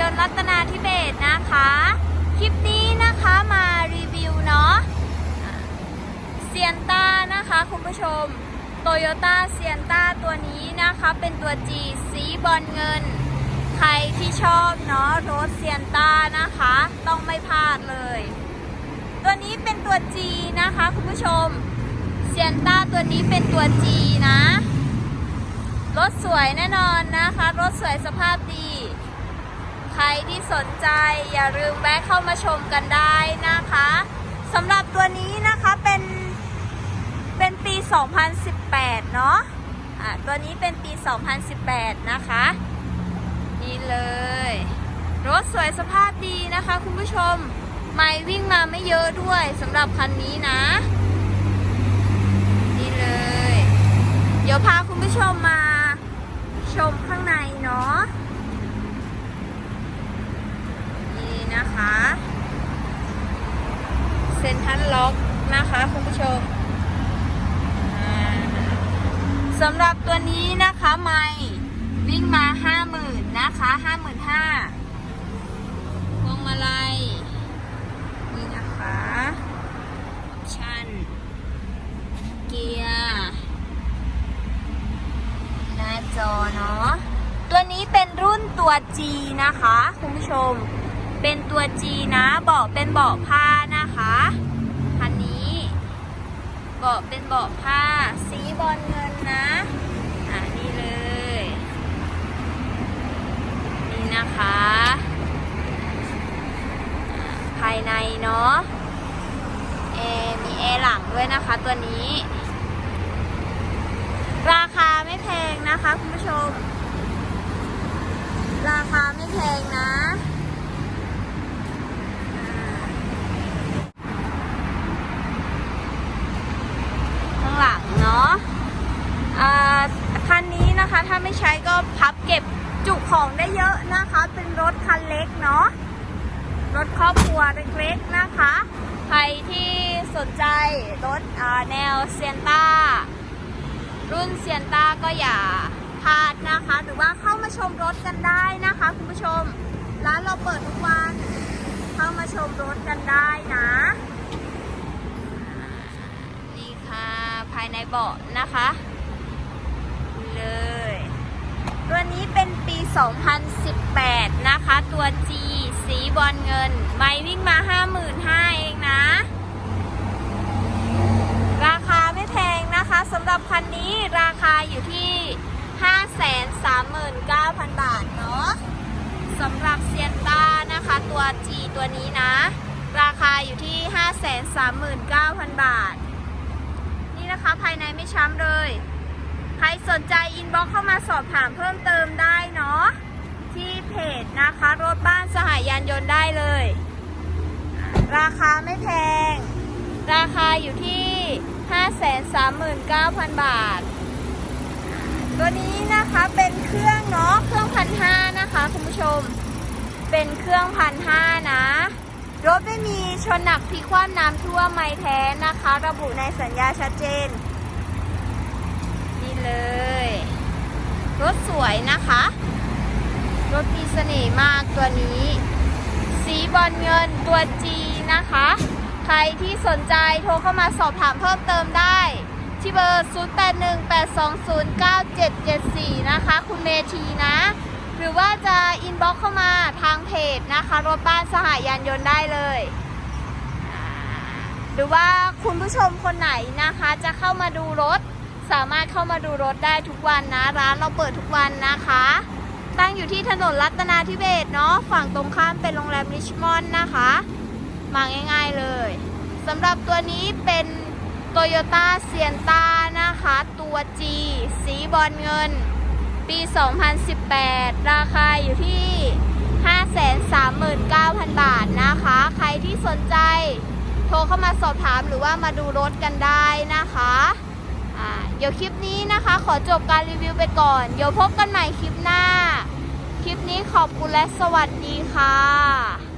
ยนต์รัตนาธิเบศนะคะ คลิปนี้นะคะมารีวิวเนาะเซียนต้านะคะคุณผู้ชมโตโยต้าเซียนต้าตัวนี้นะคะเป็นตัว G สีบอลเงิน ใครที่ชอบเนาะรถเซียนต้านะคะ ต้องไม่พลาดเลย ตัวนี้เป็นตัว G นะคะคุณผู้ชมเซียนต้าตัวนี้เป็นตัว G นะรถสวยแน่นอนนะคะ รถสวยสภาพดี ใครที่สนใจอย่าลืมแวะเข้ามาชมกันได้นะคะสำหรับตัวนี้นะคะเป็นเป็นปี 2018 เนาะอะตัวนี้เป็นปี 2018 นะคะ นี่เลย รถสวยสภาพดีนะคะคุณผู้ชม ไม่วิ่งมาไม่เยอะด้วยสำหรับคันนี้นะ นี่เลย เดี๋ยวพาคุณผู้ชมมาชมข้างในเนาะ นี่นะคะ เซ็นทรัลล็อกนะคะคุณผู้ชมสำหรับตัวนี้นะคะไม่วิ่งมา50,000นนะคะ55,000พวงมาลัยนี่นะคะชั่นเกียร์หน้าจอเนาะตัวนี้เป็นรุ่นตัว G นะคะ คุณผู้ชม เป็นตัว G นะเบาะเป็นเบาะผ้านะคะคันนี้เบาะเป็นเบาะผ้า สีบอลเงินนะ อ่านี่เลย นี่นะคะ ภายในเนาะแอร์มีแอร์หลังด้วยนะคะตัวนี้ ราคาไม่แพงนะคะคุณผู้ชม ราคาไม่แพงนะข้างหลังเนาะอ่าคันนี้นะคะถ้าไม่ใช้ก็พับเก็บจุ ของได้เยอะนะคะ เป็นรถคันเล็กเนาะ รถครอบครัวเล็กๆนะคะ ใครที่สนใจรถแนวเซียนต้า รุ่นเซียนต้าก็อย่าพลาดนะคะ หรือว่าเข้ามาชมรถกันได้นะคะคุณผู้ชม ร้านเราเปิดทุกวัน เข้ามาชมรถกันได้นะ นี่ค่ะ ภายในเบาะนะคะนี่เลย ตัวนี้เป็นปี 2018 นะคะ ตัว G สีบอลเงิน ไม่วิ่งมา 55,000เองนะ ราคาไม่แพงนะคะสำหรับคันนี้ราคาอยู่ที่ 539,000 บาทเนาะสำหรับเซียนต้านะคะตัว G ตัวนี้นะ ราคาอยู่ที่ 539,000 บาท นี่นะคะภายในไม่ช้ำเลย ใครสนใจอินบ็อกเข้ามาสอบถามเพิ่มเติมได้เนาะที่เพจนะคะรถบ้านสหายานยนต์ได้เลย ราคาไม่แพง ราคาอยู่ที่ 539,000 บาท ตัวนี้นะคะเป็นเครื่องเนาะเครื่องพันห้านะคะคุณผู้ชม เป็นเครื่องพันห้านะ รถไม่มีชนหนักพิคว่ำน้ำท่วมไม่แท้นะคะ ระบุในสัญญาชัดเจน เลย รถสวยนะคะ รถมีเสน่ห์มากตัวนี้ สีบอลเงินตัว G นะคะ ใครที่สนใจโทรเข้ามาสอบถามเพิ่มเติมได้ ที่เบอร์ 0818209774 นะคะ คุณเมทีนะ หรือว่าจะอินบ็อกเข้ามาทางเพจนะคะ รถบ้านสหายานยนต์ได้เลยหรือว่าคุณผู้ชมคนไหนนะคะจะเข้ามาดูรถ สามารถเข้ามาดูรถได้ทุกวันนะ ร้านเราเปิดทุกวันนะคะ ตั้งอยู่ที่ถนนรัตนาธิเบศเนาะฝั่งตรงข้ามเป็นโรงแรมริชมอนด์นะคะ มาง่ายๆเลยสำหรับตัวนี้เป็นโตโยต้าเซียนต้านะคะ ตัว G สีบอลเงิน ปี 2018 ราคาอยู่ที่ 539,000 บาทนะคะ ใครที่สนใจ โทรเข้ามาสอบถามหรือว่ามาดูรถกันได้นะคะ เดี๋ยวคลิปนี้นะคะ ขอจบการรีวิวไปก่อน เดี๋ยวพบกันใหม่คลิปหน้า คลิปนี้ขอบคุณและสวัสดีค่ะ